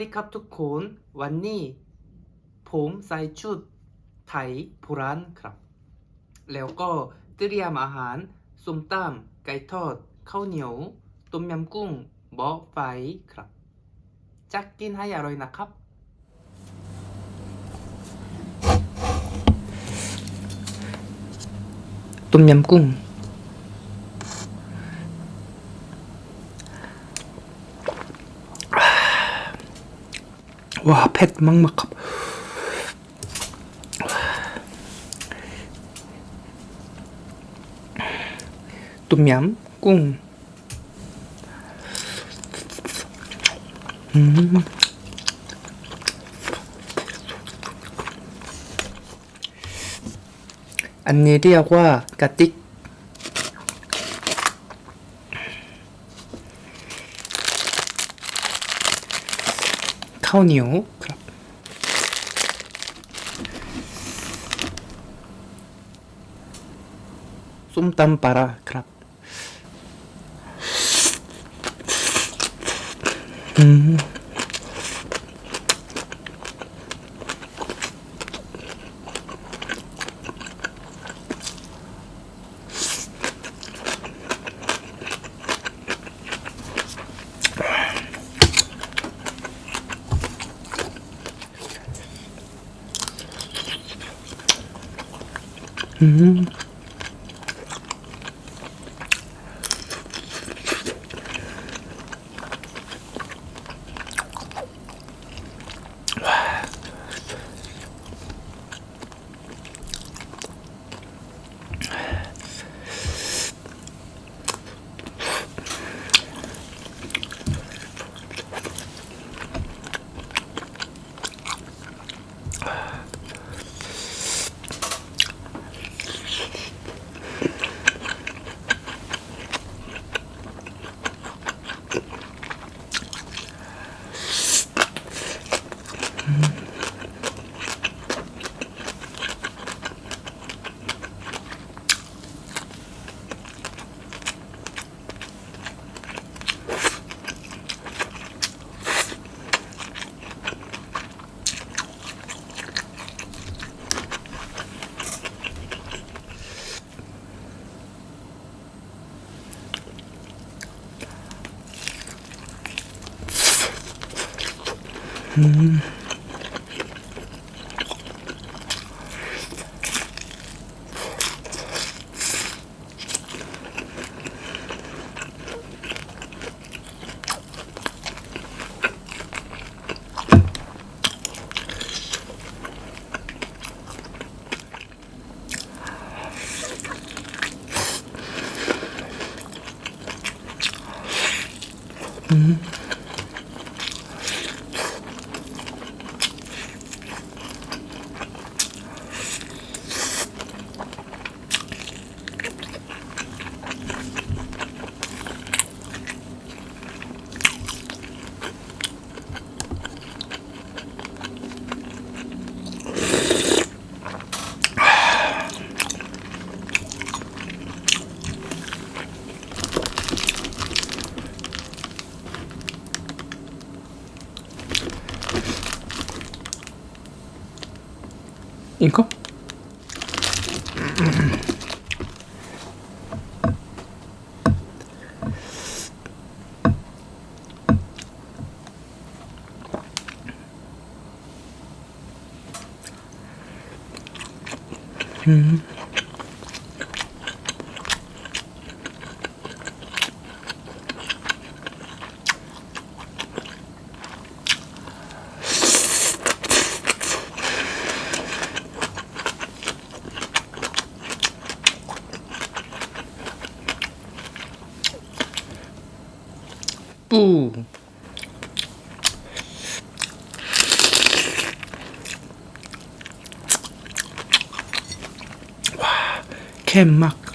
ดีครับทุกคนวันนี้ผมใส่ชุดไทยโบราณครับ แล้วก็เตรียมอาหารส้มตำไก่ทอดข้าวเหนียวต้มยำกุ้งบาะไฟครับจะกินให้อร่อยนะครับต้มยำกุ้ง ว้าเผ็ดมากๆครับต้มยำ กุ้งอืมอันนี้เรียกว่า ก 이거? 음. 뿌. 와, 캔막.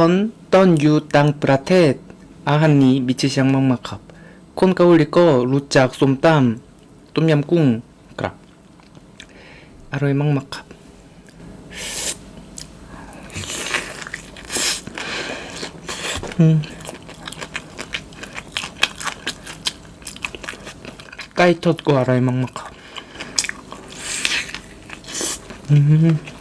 อนตอนอยู่ต่างประเทศ อาหารนี้มิชิชังมากๆครับ คนเกาหลีก็รู้จักส้มตำต้มยำกุ้งครับ อร่อยมากๆครับไก่ทอดก็อร่อยมากๆครับ อืม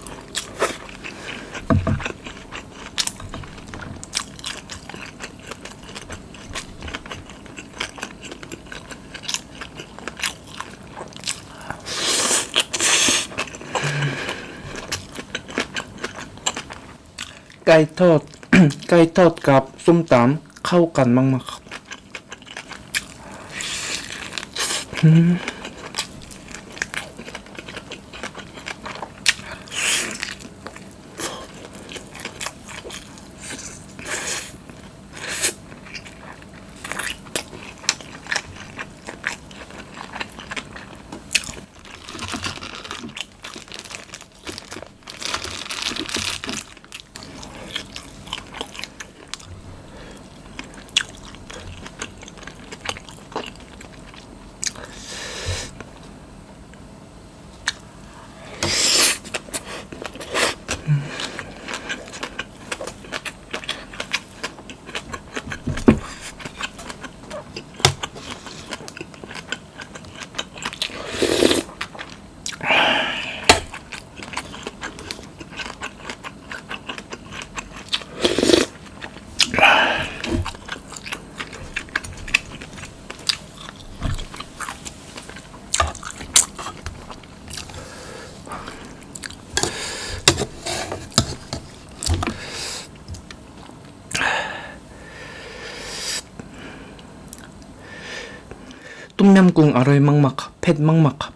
ไก่ทอด ไก่ทอดกับส้มตำเข้ากันมากๆครับ ต้มยำกุ้งอร่อย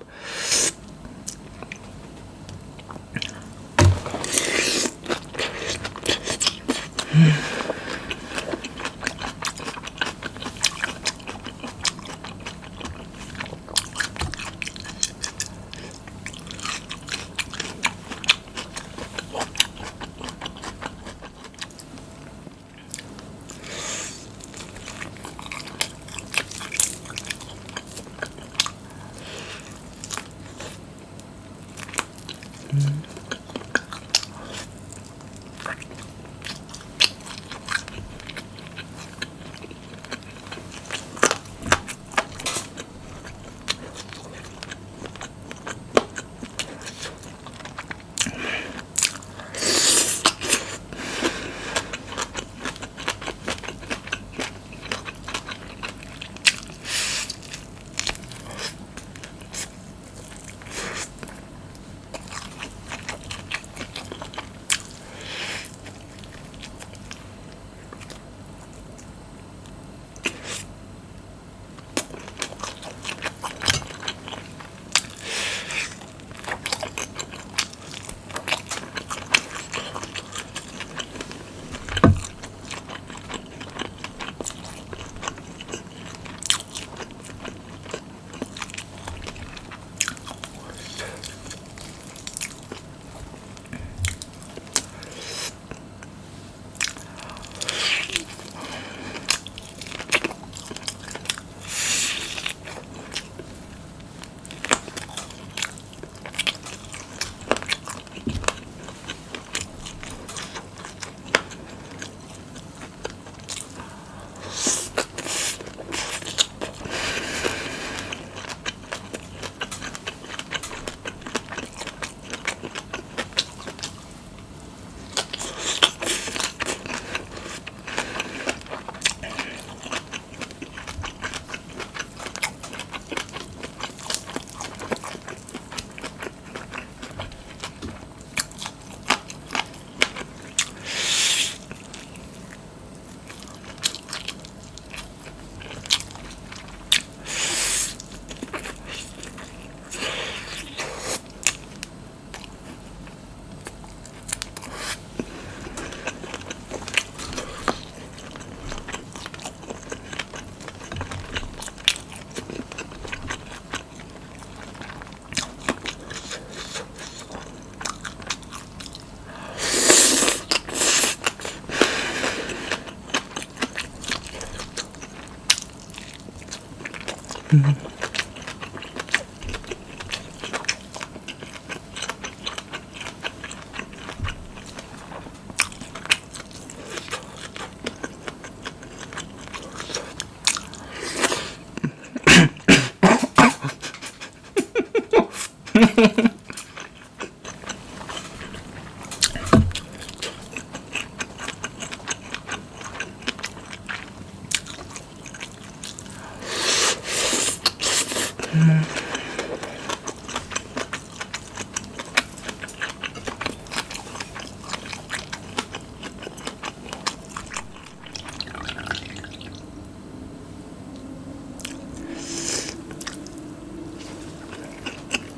ม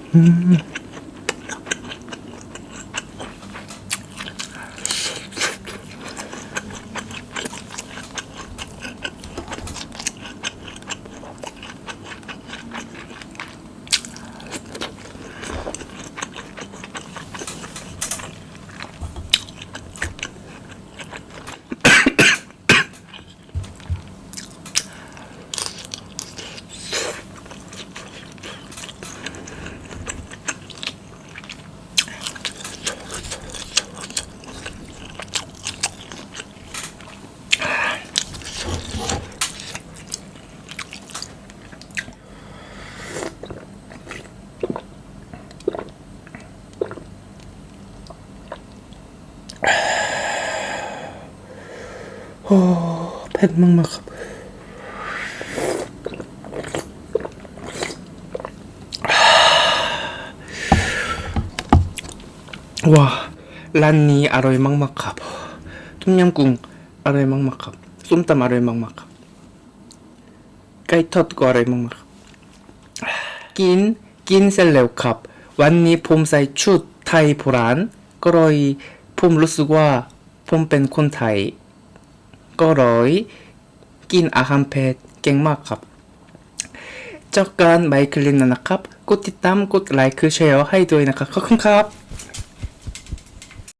ากๆครับเผ็ดมากๆครับ โอ้เผ็ดมากมากๆครับว้าร้านนี้อร่อยมากๆครับต้มยำกุ้งอร่อยมากๆครับส้มตำอร่อยมากๆครับไก่ทอดก็อร่อยมากๆครับกินกินเสร็จแล้วครับ วันนี้ผมใส่ชุดไทยโบราณก็เลยผมรู้สึกว่าผมเป็นคนไทย ก็เลยกินอาหารเผ็ดเก่งมากครับจากกันไมคลินนะครับ กดติดตาม กดไลค์แชร์ให้ด้วยนะครับ ขอบคุณครับ